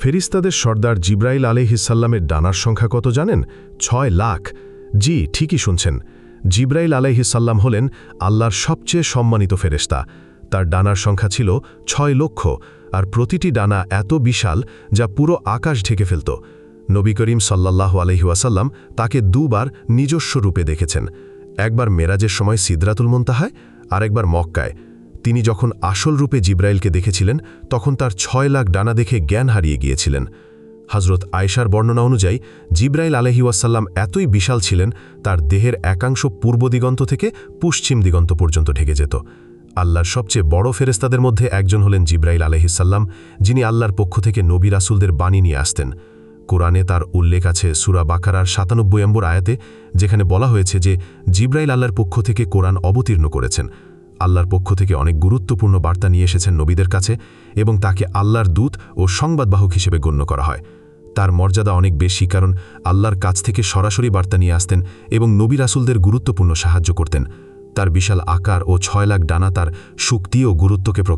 ফেরিস্তাদের সর্দার জিব্রাইল আলহিসাল্লামের ডানার সংখ্যা কত জানেন? ছয় লাখ। জি, ঠিকই শুনছেন। জিব্রাইল আলহিসাল্লাম হলেন আল্লাহর সবচেয়ে সম্মানিত ফেরেস্তা তার ডানার সংখ্যা ছিল ছয় লক্ষ, আর প্রতিটি ডানা এত বিশাল যা পুরো আকাশ ঢেকে ফেলত। নবী করিম সাল্লাহ আলহিউসাল্লাম তাকে দুবার নিজস্ব রূপে দেখেছেন। একবার মেরাজের সময় সিদরাতুল মন্তাহায় আর একবার মক্কায়। তিনি যখন আসল রূপে জিব্রাইলকে দেখেছিলেন, তখন তার ছয় লাখ ডানা দেখে জ্ঞান হারিয়ে গিয়েছিলেন। হজরত আয়সার বর্ণনা অনুযায়ী, জিব্রাইল আলহিউসাল্লাম এতই বিশাল ছিলেন, তার দেহের একাংশ পূর্ব দিগন্ত থেকে পশ্চিম দিগন্ত পর্যন্ত ঢেকে যেত। আল্লাহর সবচেয়ে বড় ফেরেস্তাদের মধ্যে একজন হলেন জিব্রাইল আলহিসাল্লাম যিনি আল্লাহর পক্ষ থেকে নবী রাসুলদের বাণী নিয়ে আসতেন। কোরআনে তার উল্লেখ আছে সুরা বাকারার সাতানব্বই নম্বর আয়াতে, যেখানে বলা হয়েছে যে জিব্রাইল আল্লাহর পক্ষ থেকে কোরআন অবতীর্ণ করেছেন। আল্লাহর পক্ষ থেকে অনেক গুরুত্বপূর্ণ বার্তা নিয়ে এসেছেন নবীদের কাছে এবং তাকে আল্লাহর দূত ও সংবাদবাহক হিসেবে গণ্য করা হয়। তার মর্যাদা অনেক বেশি কারণ আল্লাহর কাছ থেকে সরাসরি বার্তা নিয়ে আসতেন এবং নবী রাসুলদের গুরুত্বপূর্ণ সাহায্য করতেন। তার বিশাল আকার ও ছয় লাখ ডানা তার শক্তি ও গুরুত্বকে প্রকাশ